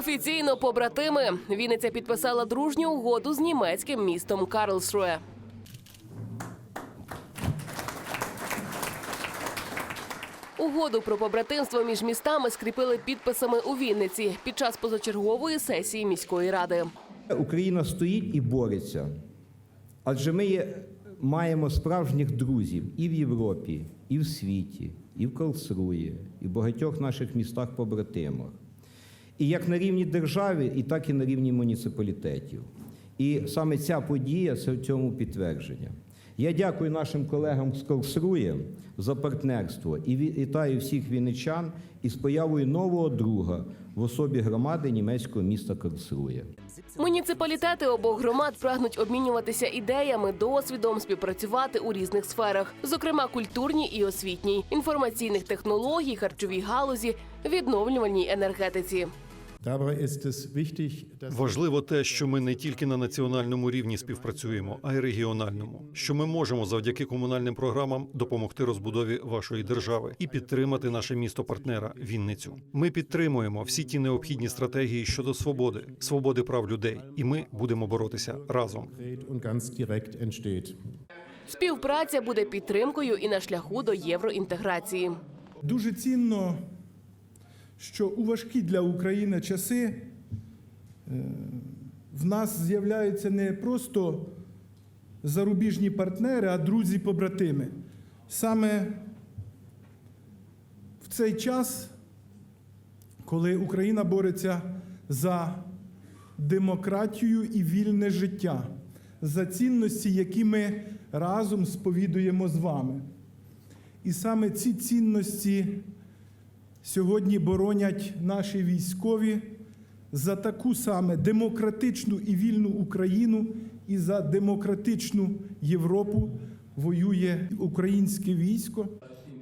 Офіційно побратими Вінниця підписала дружню угоду з німецьким містом Карлсруе. Угоду про побратимство між містами скріпили підписами у Вінниці під час позачергової сесії міської ради. Україна стоїть і бореться, адже ми маємо справжніх друзів і в Європі, і в світі, і в Калсруї, і в багатьох наших містах-побратимах. І як на рівні держави, і так і на рівні муніципалітетів. І саме ця подія це в цьому підтвердження. Я дякую нашим колегам з Калсрує за партнерство і вітаю всіх вінничан із появою нового друга в особі громади німецького міста Калсрує. Муніципалітети обох громад прагнуть обмінюватися ідеями, досвідом, співпрацювати у різних сферах, зокрема культурній і освітній, інформаційних технологій, харчовій галузі, відновлювальній енергетиці. Важливо те, що ми не тільки на національному рівні співпрацюємо, а й регіональному. Що ми можемо завдяки комунальним програмам допомогти розбудові вашої держави і підтримати наше місто партнера Вінницю. Ми підтримуємо всі ті необхідні стратегії щодо свободи, свободи прав людей, і ми будемо боротися разом. Співпраця буде підтримкою і на шляху до євроінтеграції. Дуже цінно, що у важкі для України часи е, в нас з'являються не просто зарубіжні партнери, а друзі-побратими. Саме в цей час, коли Україна бореться за демократію і вільне життя, за цінності, які ми разом сповідуємо з вами. І саме ці цінності сьогодні боронять наші військові за таку саме демократичну і вільну Україну і за демократичну Європу воює українське військо.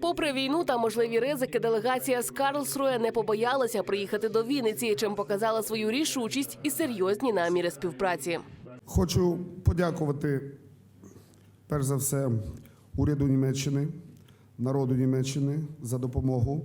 Попри війну та можливі ризики, делегація з Карлсруе не побоялася приїхати до Вінниці, чим показала свою рішучість і серйозні наміри співпраці. Хочу подякувати перш за все уряду Німеччини, народу Німеччини за допомогу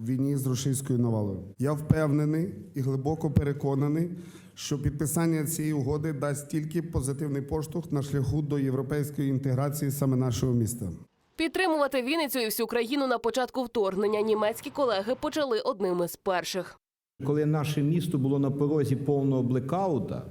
в війні з російською навалою. Я впевнений і глибоко переконаний, що підписання цієї угоди дасть тільки позитивний поштовх на шляху до європейської інтеграції саме нашого міста. Підтримувати Вінницю і всю країну на початку вторгнення німецькі колеги почали одними з перших. Коли наше місто було на порозі повного блекаута,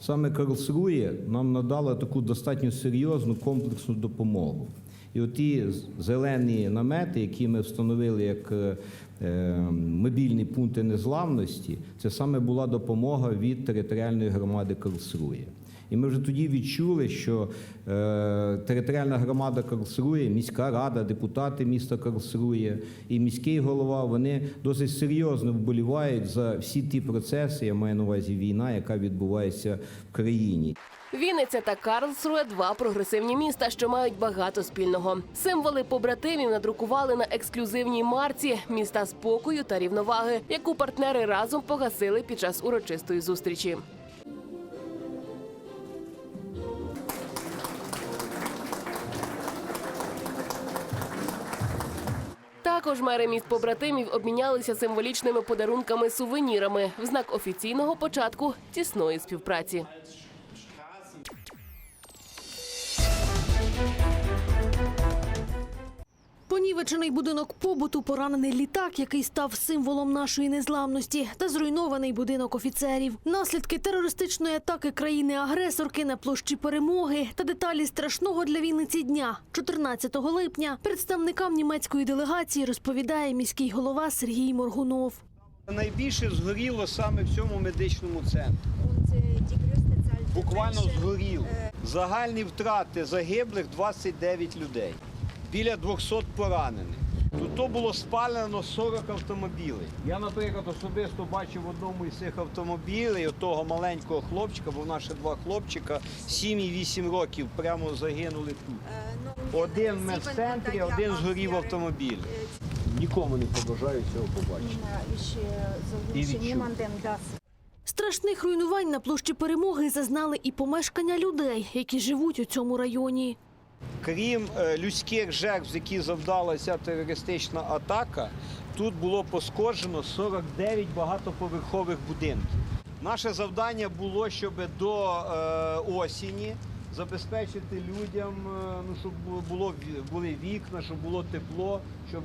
саме Карлсрує нам надала таку достатньо серйозну комплексну допомогу. І оті зелені намети, які ми встановили як е, е, мобільні пункти незламності, це саме була допомога від територіальної громади Карлсрує. І ми вже тоді відчули, що е, територіальна громада Карлсрує, міська рада, депутати міста Карлсрує і міський голова вони досить серйозно вболівають за всі ті процеси. Я маю на увазі війна, яка відбувається в країні. Вінниця та Карлсруе – два прогресивні міста, що мають багато спільного. Символи побратимів надрукували на ексклюзивній марці міста спокою та рівноваги, яку партнери разом погасили під час урочистої зустрічі. Також мери міст побратимів обмінялися символічними подарунками-сувенірами в знак офіційного початку тісної співпраці. Понівечений будинок побуту, поранений літак, який став символом нашої незламності, та зруйнований будинок офіцерів. Наслідки терористичної атаки країни-агресорки на площі перемоги та деталі страшного для Вінниці дня 14 липня представникам німецької делегації розповідає міський голова Сергій Моргунов. Найбільше згоріло саме в цььому медичному центрі. Буквально згоріло. Загальні втрати загиблих 29 людей, біля 200 поранених. Тут то було спалено 40 автомобілів. Я, наприклад, особисто бачив в одному із цих автомобілів того маленького хлопчика, бо в нас ще два хлопчика, 7 і 8 років прямо загинули тут. Один в медцентрі, один згорів автомобіль. Нікому не побажаю цього побачити. І відчув. Страшних руйнувань на площі перемоги зазнали і помешкання людей, які живуть у цьому районі. Крім е, людських жертв, які завдала ця терористична атака, тут було пошкоджено 49 багатоповерхових будинків. Наше завдання було, щоб до е, осені забезпечити людям, е, ну, щоб було були вікна, щоб було тепло, щоб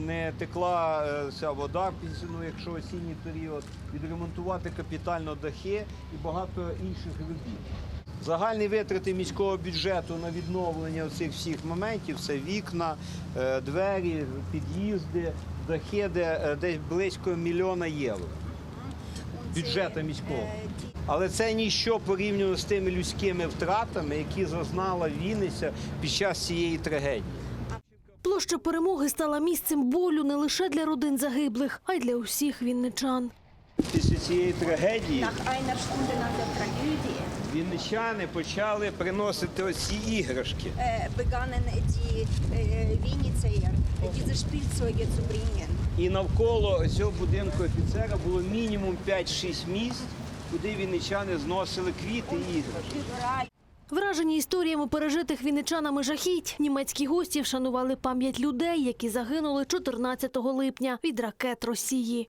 не текла ця вода ну, якщо осінній період, відремонтувати капітально дахи і багато інших робіт. Загальні витрати міського бюджету на відновлення цих всіх моментів це вікна, е, двері, під'їзди, дахи, де е, десь близько мільйона євро бюджету міського. Але це ніщо порівняно з тими людськими втратами, які зазнала Вінниця під час цієї трагедії. Площа перемоги стала місцем болю не лише для родин загиблих, а й для усіх вінничан. Після цієї трагедії вінничани почали приносити оці іграшки. begannen die diese Spielzeuge zu bringen. І навколо цього будинку офіцера було мінімум 5-6 місць, куди вінничани зносили квіти і іграшки. Вражені історіями пережитих вінничанами жахіть, німецькі гості вшанували пам'ять людей, які загинули 14 липня від ракет Росії.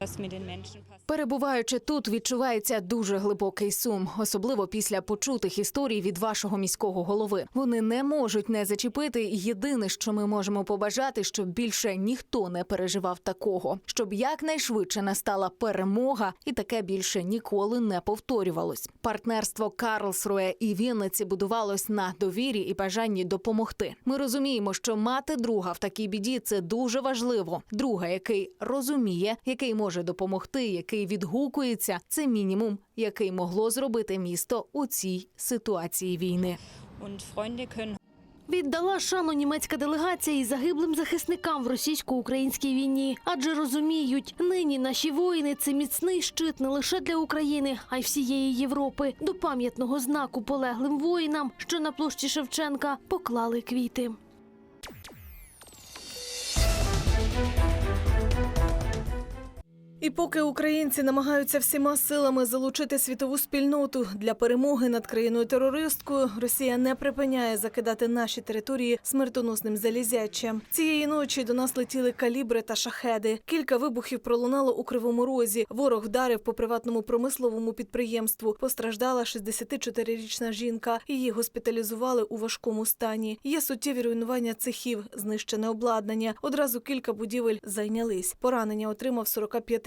Was mit den Menschen passiert. Перебуваючи тут, відчувається дуже глибокий сум, особливо після почутих історій від вашого міського голови. Вони не можуть не зачепити. Єдине, що ми можемо побажати, щоб більше ніхто не переживав такого, щоб якнайшвидше настала перемога, і таке більше ніколи не повторювалось. Партнерство Карлсруе і Вінниці будувалось на довірі і бажанні допомогти. Ми розуміємо, що мати друга в такій біді це дуже важливо. Друга, який розуміє, який може допомогти, який відгукується, це мінімум, який могло зробити місто у цій ситуації війни. Віддала шану німецька делегація і загиблим захисникам в російсько-українській війні, адже розуміють, нині наші воїни це міцний щит не лише для України, а й всієї Європи. До пам'ятного знаку полеглим воїнам, що на площі Шевченка поклали квіти. І поки українці намагаються всіма силами залучити світову спільноту для перемоги над країною терористкою, Росія не припиняє закидати наші території смертоносним залізячем. Цієї ночі до нас летіли калібри та шахеди. Кілька вибухів пролунало у кривому розі. Ворог вдарив по приватному промисловому підприємству. Постраждала 64-річна жінка. Її госпіталізували у важкому стані. Є суттєві руйнування цехів, знищене обладнання. Одразу кілька будівель зайнялись. Поранення отримав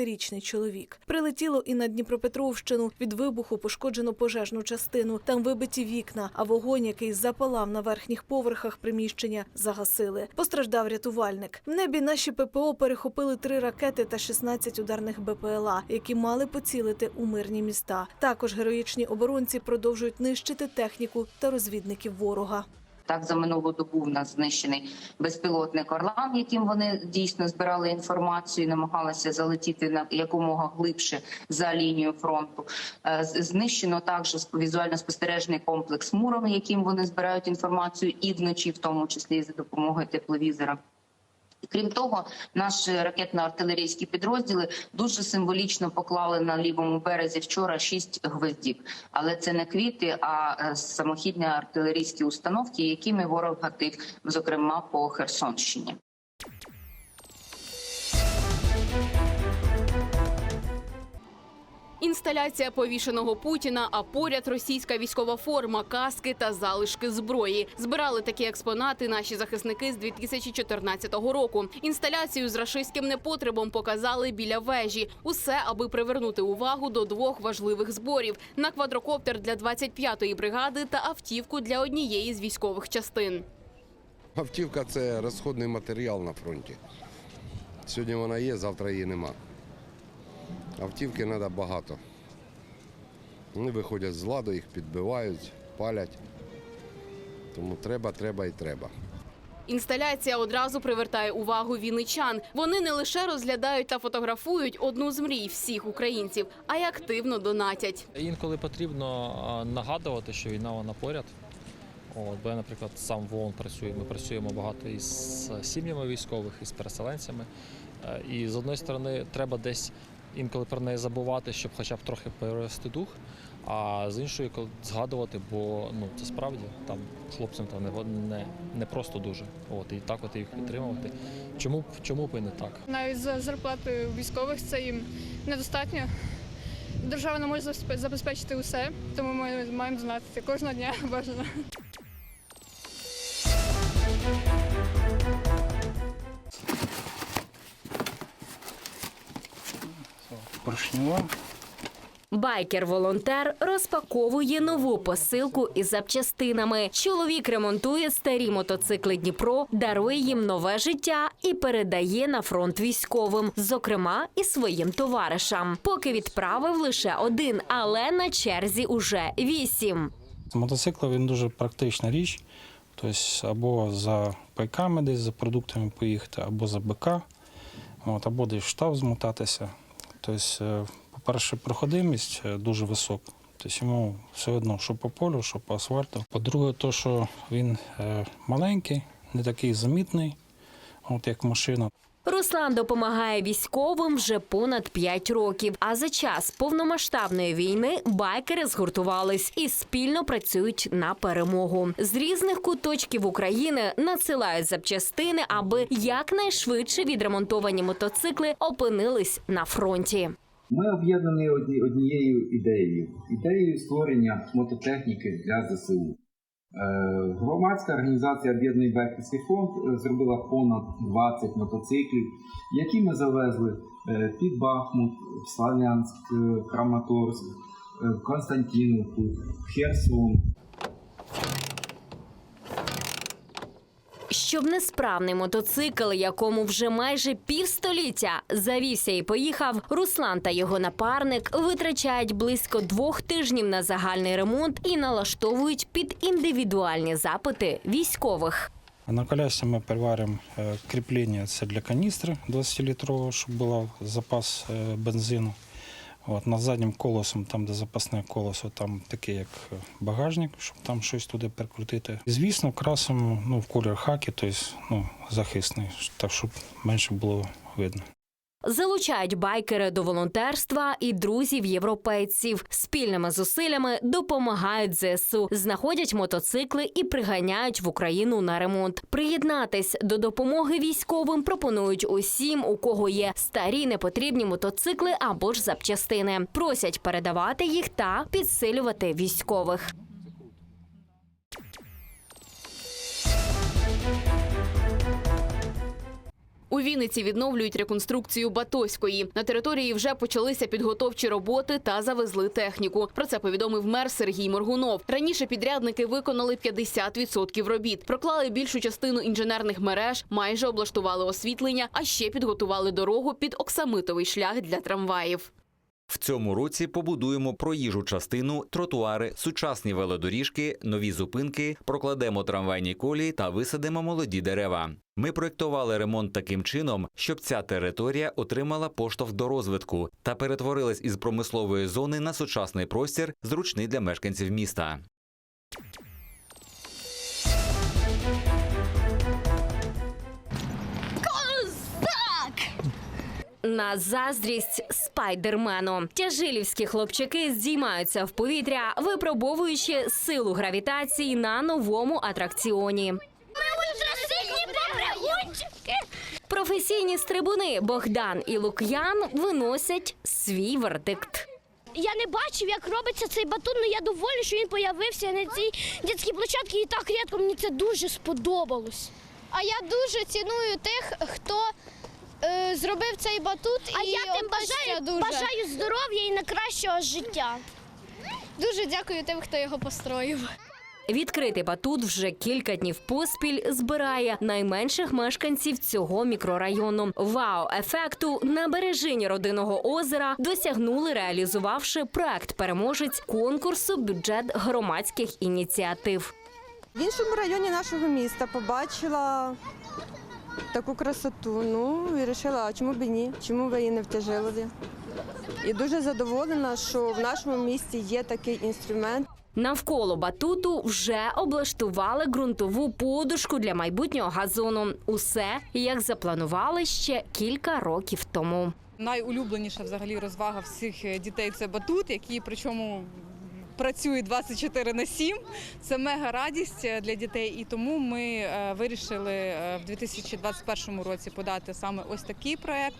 45-річний чоловік. Прилетіло і на Дніпропетровщину. Від вибуху пошкоджено пожежну частину. Там вибиті вікна, а вогонь, який запалав на верхніх поверхах приміщення, загасили. Постраждав рятувальник. В небі наші ППО перехопили три ракети та 16 ударних БПЛА, які мали поцілити у мирні міста. Також героїчні оборонці продовжують нищити техніку та розвідників ворога. Так, за минулу добу в нас знищений безпілотник Орлан, яким вони дійсно збирали інформацію, і намагалися залетіти на якомога глибше за лінію фронту. Е, Знищено також візуально спостережний комплекс Муром, яким вони збирають інформацію і вночі, в тому числі за допомогою тепловізора. Крім того, наші ракетно-артилерійські підрозділи дуже символічно поклали на лівому березі вчора шість гвоздів. Але це не квіти, а е, самохідні артилерійські установки, якими ворог гатив, зокрема по Херсонщині. Інсталяція повішеного Путіна, а поряд російська військова форма, каски та залишки зброї. Збирали такі експонати наші захисники з 2014 року. Інсталяцію з рашистським непотребом показали біля вежі. Усе, аби привернути увагу до двох важливих зборів: на квадрокоптер для 25-ї бригади та автівку для однієї з військових частин. Автівка це розходний матеріал на фронті. Сьогодні вона є, завтра її нема. Автівки треба багато. Вони виходять з ладу, їх підбивають, палять. Тому треба, треба і треба. Інсталяція одразу привертає увагу вінничан. Вони не лише розглядають та фотографують одну з мрій всіх українців, а й активно донатять. Інколи потрібно нагадувати, що війна вона поряд. От, бо я, наприклад, сам в ООН працюю. Ми працюємо багато із сім'ями військових, із переселенцями. Е, І з одної сторони треба десь інколи про неї забувати, щоб хоча б трохи перевести дух. А з іншої згадувати, бо ну це справді там хлопцям там не, не, не просто дуже. От і так от їх підтримувати. Чому б чому б і не так? Навіть за зарплатою військових це їм недостатньо. Держава не може забезпе- забезпечити усе, тому ми маємо донатити кожного дня бажано. Поршнева. Байкер-волонтер розпаковує нову посилку із запчастинами. Чоловік ремонтує старі мотоцикли Дніпро, дарує їм нове життя і передає на фронт військовим, зокрема і своїм товаришам. Поки відправив лише один, але на черзі уже вісім. Мотоцикл він дуже практична річ. Тобто або за пайками десь за продуктами поїхати, або за БК, от, або десь в штаб змотатися. Тобто, е, по-перше, проходимість е, дуже висока. Тобто йому все одно, що по полю, що по асфальту. По-друге, то, що він е, маленький, не такий замітний, от як машина. Руслан допомагає військовим вже понад 5 років. А за час повномасштабної війни байкери згуртувались і спільно працюють на перемогу. З різних куточків України надсилають запчастини, аби якнайшвидше відремонтовані мотоцикли опинились на фронті. Ми об'єднані однією ідеєю ідеєю створення мототехніки для ЗСУ. Е, Громадська організація Об'єднаний Байкерський фонд е, зробила понад 20 мотоциклів, які ми завезли е, під Бахмут, Славянськ, Краматорськ, в Константинівку, Херсон. Щоб несправний мотоцикл, якому вже майже півстоліття завівся і поїхав, Руслан та його напарник витрачають близько двох тижнів на загальний ремонт і налаштовують під індивідуальні запити військових. На колясці ми переваримо е, кріплення це для каністри 20-літрового, щоб був запас е, бензину. От, над заднім колесом, там, де запасне колесо, там таке як е, багажник, щоб там щось туди прикрутити. І, звісно, красимо ну, в колір хаки, тобто ну, захисний, так щоб менше було видно. Залучають байкери до волонтерства і друзів європейців. Спільними зусиллями допомагають ЗСУ, знаходять мотоцикли і приганяють в Україну на ремонт. Приєднатись до допомоги військовим пропонують усім, у кого є старі непотрібні мотоцикли або ж запчастини. Просять передавати їх та підсилювати військових. У Вінниці відновлюють реконструкцію Батоської. На території вже почалися підготовчі роботи та завезли техніку. Про це повідомив мер Сергій Моргунов. Раніше підрядники виконали 50% робіт, проклали більшу частину інженерних мереж, майже облаштували освітлення, а ще підготували дорогу під оксамитовий шлях для трамваїв. В цьому році побудуємо проїжджу частину, тротуари, сучасні велодоріжки, нові зупинки, прокладемо трамвайні колії та висадимо молоді дерева. Ми проєктували ремонт таким чином, щоб ця територія отримала поштовх до розвитку та перетворилась із промислової зони на сучасний простір, зручний для мешканців міста. На заздрість спайдермену тяжилівські хлопчаки здіймаються в повітря, випробовуючи силу гравітації на новому атракціоні. Професійні стрибуни Богдан і Лук'ян виносять свій вердикт. Я не бачив, як робиться цей батут, але я доволі, що він появився на цій дитячій площадці і так рідко. Мені це дуже сподобалось. А я дуже ціную тих, хто е, зробив цей батут. А і я тим бажаю, дуже. бажаю здоров'я і найкращого життя. Дуже дякую тим, хто його построїв. Відкритий батут вже кілька днів поспіль збирає найменших мешканців цього мікрорайону. Вау-ефекту на бережині родинного озера досягнули, реалізувавши проект переможець конкурсу бюджет громадських ініціатив. В іншому районі нашого міста побачила таку красоту. Ну і вирішила, а чому б і ні? Чому б її не втяжило? І дуже задоволена, що в нашому місті є такий інструмент. Навколо батуту вже облаштували ґрунтову подушку для майбутнього газону. Усе як запланували ще кілька років тому. Найулюбленіша взагалі розвага всіх е, дітей це батут, який причому працює 24 на 7. Це мега радість е, для дітей. І тому ми е, вирішили е, в 2021 році подати саме ось такий проект.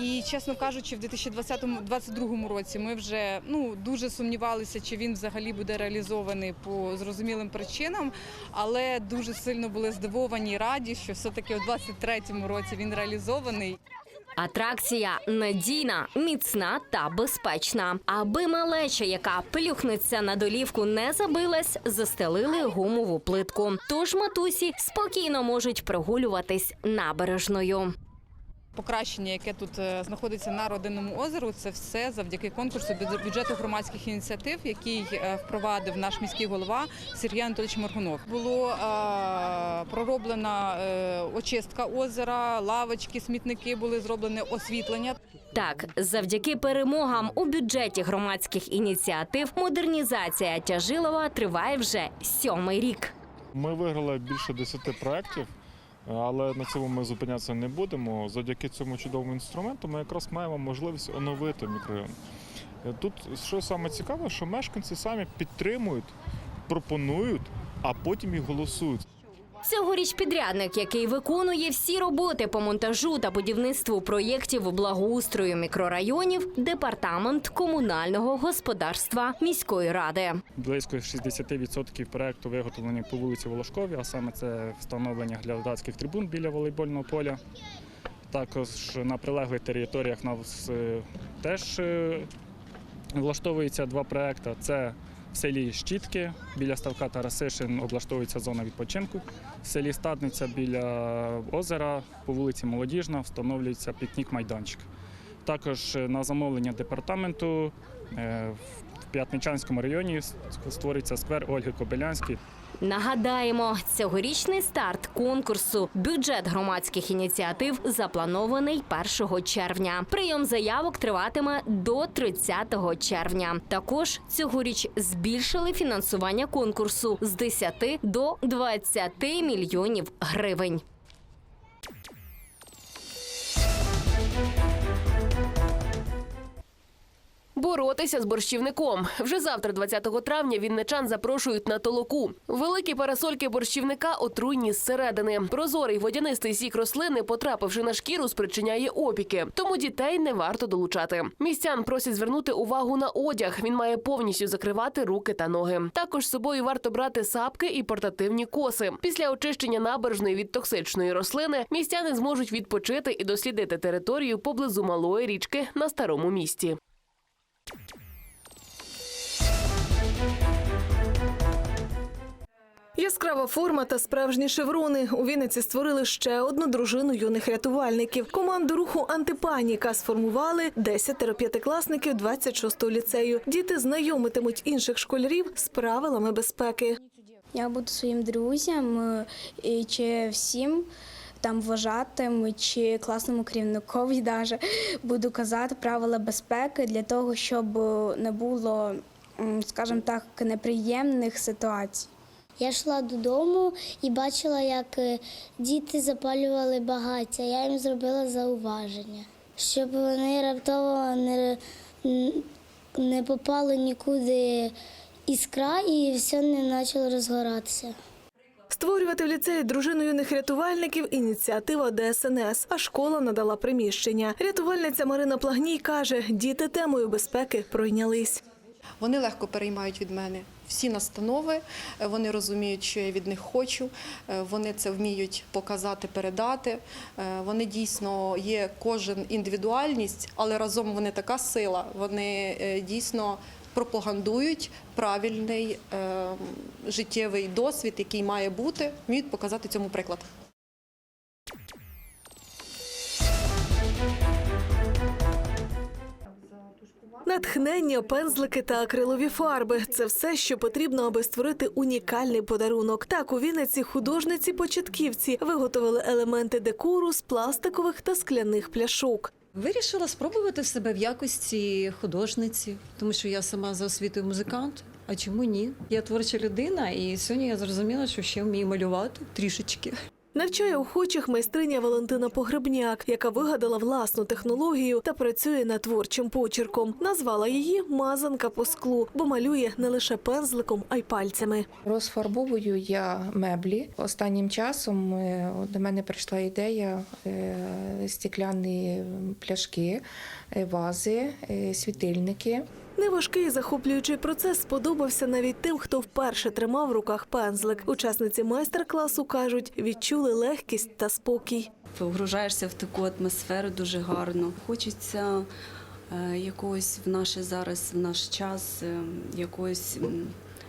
І чесно кажучи, в 2022 році ми вже ну дуже сумнівалися, чи він взагалі буде реалізований по зрозумілим причинам, але дуже сильно були здивовані і раді, що все-таки у 2023 році він реалізований. Атракція надійна, міцна та безпечна. Аби малеча, яка плюхнеться на долівку, не забилась, застелили гумову плитку. Тож матусі спокійно можуть прогулюватись набережною. Покращення, яке тут е, знаходиться на родинному озеру, це все завдяки конкурсу бюдж- бюджету громадських ініціатив, який е, впровадив наш міський голова Сергій Анатолійович Моргунов. Було е, пророблена очистка озера, лавочки, смітники були зроблені освітлення. Так, завдяки перемогам у бюджеті громадських ініціатив модернізація Тяжилова триває вже сьомий рік. Ми виграли більше 10 проєктів, але на цьому ми зупинятися не будемо. Завдяки цьому чудовому інструменту ми якраз маємо можливість оновити мікрорайон. Е, Тут що саме цікаве, що мешканці самі підтримують, пропонують, а потім і голосують. Цьогоріч підрядник, який виконує всі роботи по монтажу та будівництву проєктів благоустрою мікрорайонів, департамент комунального господарства міської ради. Близько 60% проекту виготовлені по вулиці Волошкові, а саме це встановлення глядацьких трибун біля волейбольного поля. Також на прилеглих територіях нас е, теж е, влаштовуються два проекти. Це в селі Щітки біля ставка Тарасишин облаштовується зона відпочинку. В селі Стадниця біля озера по вулиці Молодіжна встановлюється пікнік-майданчик. Також е, на замовлення департаменту е, в П'ятничанському районі створюється сквер Ольги Кобилянської. Нагадаємо, цьогорічний старт конкурсу бюджет громадських ініціатив запланований 1 червня. Прийом заявок триватиме до 30 червня. Також цьогоріч збільшили фінансування конкурсу з 10 до 20 мільйонів гривень. Боротися з борщівником вже завтра, 20 травня, вінничан запрошують на толоку. Великі парасольки борщівника отруйні зсередини. Прозорий водянистий сік рослини, потрапивши на шкіру, спричиняє опіки. Тому дітей не варто долучати. Містян просять звернути увагу на одяг. Він має повністю закривати руки та ноги. Також з собою варто брати сапки і портативні коси. Після очищення набережної від токсичної рослини містяни зможуть відпочити і дослідити територію поблизу малої річки на старому місті. Яскрава форма та справжні шеврони. У Вінниці створили ще одну дружину юних рятувальників. Команду руху антипаніка сформували 10 п'ятикласників 26-го ліцею. Діти знайомитимуть інших школярів з правилами безпеки. Я буду своїм друзям е, чи всім там вважатим, чи класному керівникові даже буду казати правила безпеки для того, щоб не було, скажімо так, неприємних ситуацій. Я йшла додому і бачила, як е, діти запалювали багаття. Я їм зробила зауваження, щоб вони раптово не, не попали нікуди іскра і все не почало розгоратися. Створювати в ліцеї дружину юних рятувальників ініціатива ДСНС, а школа надала приміщення. Рятувальниця Марина Плагній каже, діти темою безпеки пройнялись. Вони легко переймають від мене всі настанови, е, вони розуміють, що я від них хочу, е, вони це вміють показати, передати. Е, Вони дійсно є кожен індивідуальність, але разом вони така сила. Вони дійсно пропагандують правильний е, життєвий досвід, який має бути, вміють показати цьому приклад. Натхнення, пензлики та акрилові фарби це все, що потрібно, аби створити унікальний подарунок. Так у Вінниці художниці-початківці виготовили елементи декору з пластикових та скляних пляшок. Вирішила спробувати себе в якості художниці, тому що я сама за освітою музикант, А чому ні? Я творча людина, і сьогодні я зрозуміла, що ще вмію малювати трішечки. Навчає охочих майстриня Валентина Погребняк, яка вигадала власну технологію та працює над творчим почерком. Назвала її мазанка по склу, бо малює не лише пензликом, а й пальцями. Розфарбовую я меблі. Останнім часом е, до мене прийшла ідея е, стекляні пляшки, е, вази, світильники. Неважкий захоплюючий процес сподобався навіть тим, хто вперше тримав в руках пензлик. Учасниці майстер-класу кажуть, відчули легкість та спокій. Погружаєшся в таку атмосферу дуже гарно. Хочеться е, якогось в наш зараз, в наш час, е, якоїсь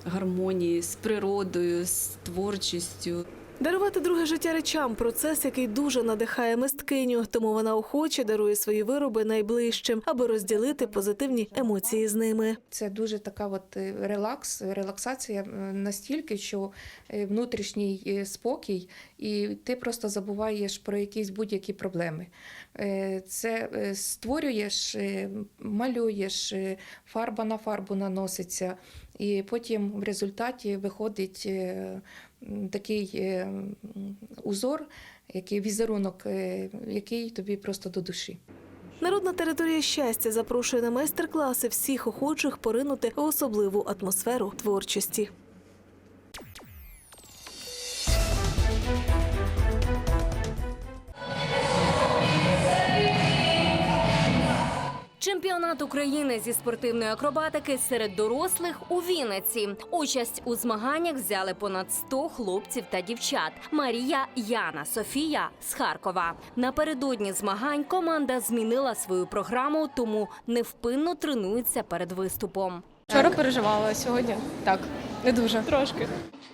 гармонії з природою, з творчістю. Дарувати друге життя речам процес, який дуже надихає мисткиню, тому вона охоче дарує свої вироби найближчим, аби розділити позитивні емоції з ними. Це дуже така от е, релакс, релаксація е, настільки, що е, внутрішній спокій, і ти просто забуваєш про якісь будь-які проблеми. Це створюєш, малюєш, фарба на фарбу наноситься, і потім в результаті виходить такий е, узор, який візерунок, е, який тобі просто до душі. Народна територія щастя запрошує на майстер-класи всіх охочих поринути в особливу атмосферу творчості. Чемпіонат України зі спортивної акробатики серед дорослих у Вінниці. Участь у змаганнях взяли понад 100 хлопців та дівчат. Марія, Яна, Софія з Харкова. Напередодні змагань команда змінила свою програму, тому невпинно тренується перед виступом. Вчора переживала сьогодні. Так, не дуже. Трошки.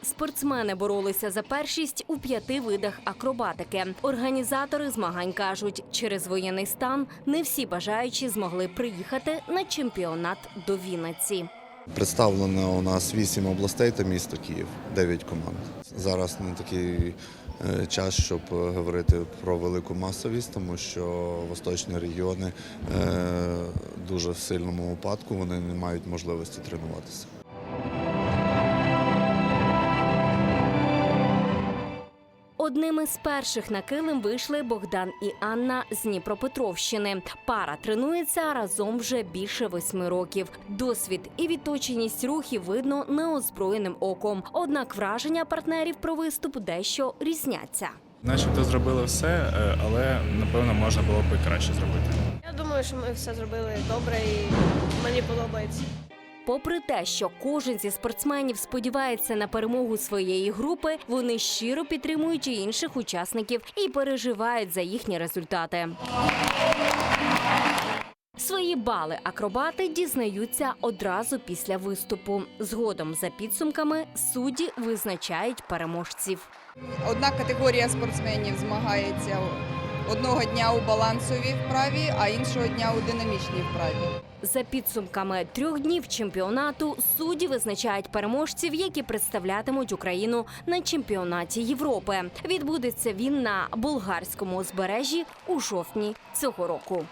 Спортсмени боролися за першість у п'яти видах акробатики. Організатори змагань кажуть, через воєнний стан не всі бажаючі змогли приїхати на чемпіонат до Вінниці. Представлено у нас 8 областей та місто Київ, 9 команд. Зараз не такий е, час, щоб е, говорити про велику масовість, тому що восточні регіони е, дуже в сильному упадку, вони не мають можливості тренуватися. Одними з перших на килим вийшли Богдан і Анна з Дніпропетровщини. Пара тренується разом вже більше восьми років. Досвід і відточеність рухів видно неозброєним оком. Однак враження партнерів про виступ дещо різняться. Начебто зробили все, е, але напевно можна було б і краще зробити. Я думаю, що ми все зробили добре і мені подобається. Попри те, що кожен зі спортсменів сподівається на перемогу своєї групи, вони щиро підтримують інших учасників і переживають за їхні результати. Свої бали акробати дізнаються одразу після виступу. Згодом за підсумками судді визначають переможців. Одна категорія спортсменів змагається одного дня у балансовій вправі, а іншого дня у динамічній вправі. За підсумками трьох днів чемпіонату судді визначають переможців, які представлятимуть Україну на чемпіонаті Європи. Відбудеться він на болгарському узбережжі у жовтні цього року.